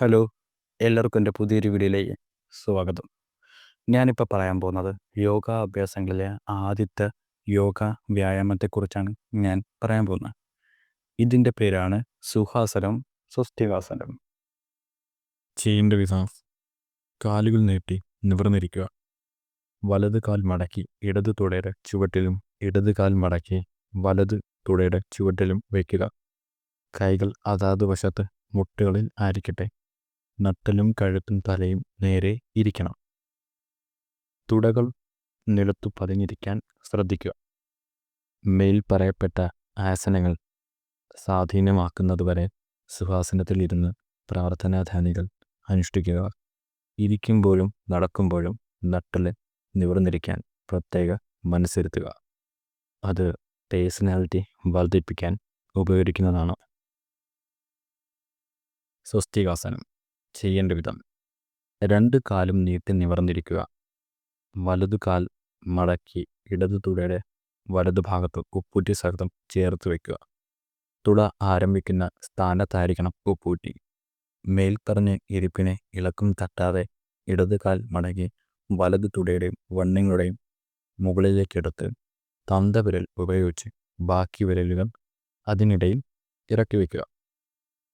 Hello എല്ലാവർക്കും എന്റെ പുതിയൊരു വീഡിയോയിലേക്ക് സ്വാഗതം. ഞാനിപ്പോൾ പറയാൻ പോകുന്നത് യോഗ അഭ്യാസങ്ങളിലെ ആദ്യത്തെ യോഗ വ്യായാമത്തെക്കുറിച്ചാണ് ഞാൻ പറയാൻ പോകുന്നത്. ഇതിന്റെ പേരാണ് സുഹാസനം സ്വസ്തികാസനം ചെയ്യേണ്ട വിസാസ് കാലുകൾ നീട്ടി നിവർന്നിരിക്കുക. വലത് കാൽ മടക്കി ഇടത് തുടയുടെ ചുവട്ടിലും ഇടത് കാൽ മടക്കി വലത് തുടയുടെ ചുവട്ടിലും വയ്ക്കുക. കൈകൾ അതാത് വശത്ത് മുട്ടുകളിൽ ആയിരിക്കട്ടെ. നട്ടലും കഴുത്തും തലയും നേരെ ഇരിക്കണം. തുടകൾ നിലത്തു പതിഞ്ഞിരിക്കാൻ ശ്രദ്ധിക്കുക. മേൽ പറയപ്പെട്ട ആസനങ്ങൾ സ്വാധീനമാക്കുന്നതുവരെ സുഹാസനത്തിൽ ഇരുന്ന് പ്രാർത്ഥനാധാനികൾ അനുഷ്ഠിക്കുക. ഇരിക്കുമ്പോഴും നടക്കുമ്പോഴും നട്ടൽ നിവർന്നിരിക്കാൻ പ്രത്യേക മനസ്സിരുത്തുക. അത് പേഴ്സണാലിറ്റി വർദ്ധിപ്പിക്കാൻ ഉപകരിക്കുന്നതാണ്. സ്വസ്തികാസനം. ചെയ്യേണ്ട വിധം. രണ്ട് കാലും നീട്ടി നിവർന്നിരിക്കുക. വലതു കാൽ മടക്കി ഇടതു തുടയുടെ വലതു ഭാഗത്ത് ഉപ്പൂറ്റി സഹിതം ചേർത്ത് വയ്ക്കുക. തുട ആരംഭിക്കുന്ന സ്ഥാനത്തായിരിക്കണം ഉപ്പൂറ്റി. മേൽപ്പറഞ്ഞ് ഇരിപ്പിനെ ഇളക്കും തട്ടാതെ ഇടതു കാൽ മടക്കി വലതു തുടയുടെയും വണ്ണങ്ങളുടെയും മുകളിലേക്കെടുത്ത് തന്തവിരൽ ഉപയോഗിച്ച് ബാക്കി വിരലുകൾ അതിനിടയിൽ ഇറക്കി വയ്ക്കുക.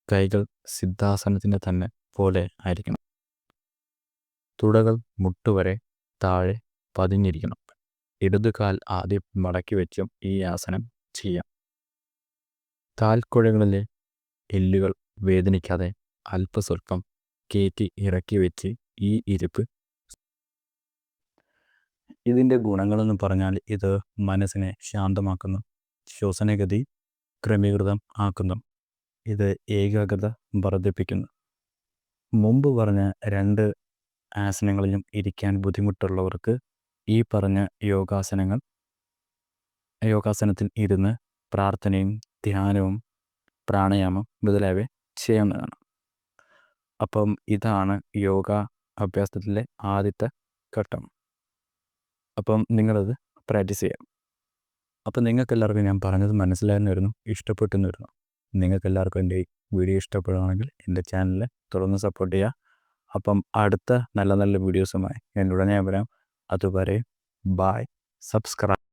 കൈകൾ സിദ്ധാസനത്തിന്റെ തന്നെ പോലെ ആയിരിക്കണം. തുടകൾ മുട്ടുവരെ താഴെ പതിഞ്ഞിരിക്കണം. ഇടതു കാൽ ആദ്യം മടക്കി വെച്ചും ഈ ആസനം ചെയ്യാം. കാൽക്കുഴകളിലെ എല്ലുകൾ വേദനിക്കാതെ അല്പസ്വല്പം കയറ്റി ഇറക്കി വെച്ച് ഈ ഇരിപ്പ്. ഇതിന്റെ ഗുണങ്ങളെന്ന് പറഞ്ഞാൽ ഇത് മനസ്സിനെ ശാന്തമാക്കുന്നു. ശ്വസനഗതി ക്രമീകൃതം ആക്കുന്നു ഇത് ഏകാഗ്രത വർദ്ധിപ്പിക്കുന്നു. മുമ്പ് പറഞ്ഞ രണ്ട് ആസനങ്ങളിലും ഇരിക്കാൻ ബുദ്ധിമുട്ടുള്ളവർക്ക് ഈ പറഞ്ഞ യോഗാസനങ്ങൾ യോഗാസനത്തിൽ ഇരുന്ന് പ്രാർത്ഥനയും ധ്യാനവും പ്രാണായാമം മുതലായവ ചെയ്യുന്നതാണ്. അപ്പം ഇതാണ് യോഗ അഭ്യാസത്തിലെ ആദ്യത്തെ ഘട്ടം. അപ്പം നിങ്ങളത് പ്രാക്ടീസ് ചെയ്യാം. അപ്പം നിങ്ങൾക്കെല്ലാവർക്കും ഞാൻ പറഞ്ഞത് മനസ്സിലായെന്ന് വരുന്നു ഇഷ്ടപ്പെട്ടെന്ന് വരുന്നു. നിങ്ങൾക്കെല്ലാവർക്കും എന്റെ വീഡിയോ ഇഷ്ടപ്പെടുകയാണെങ്കിൽ എന്റെ ചാനൽ തുറന്ന് സപ്പോർട്ട് ചെയ്യുക. അപ്പം അടുത്ത നല്ല നല്ല വീഡിയോസുമായി ഞാൻ ഉടനെ വരാം. അതുവരെ ബായ് സബ്സ്ക്രൈബ്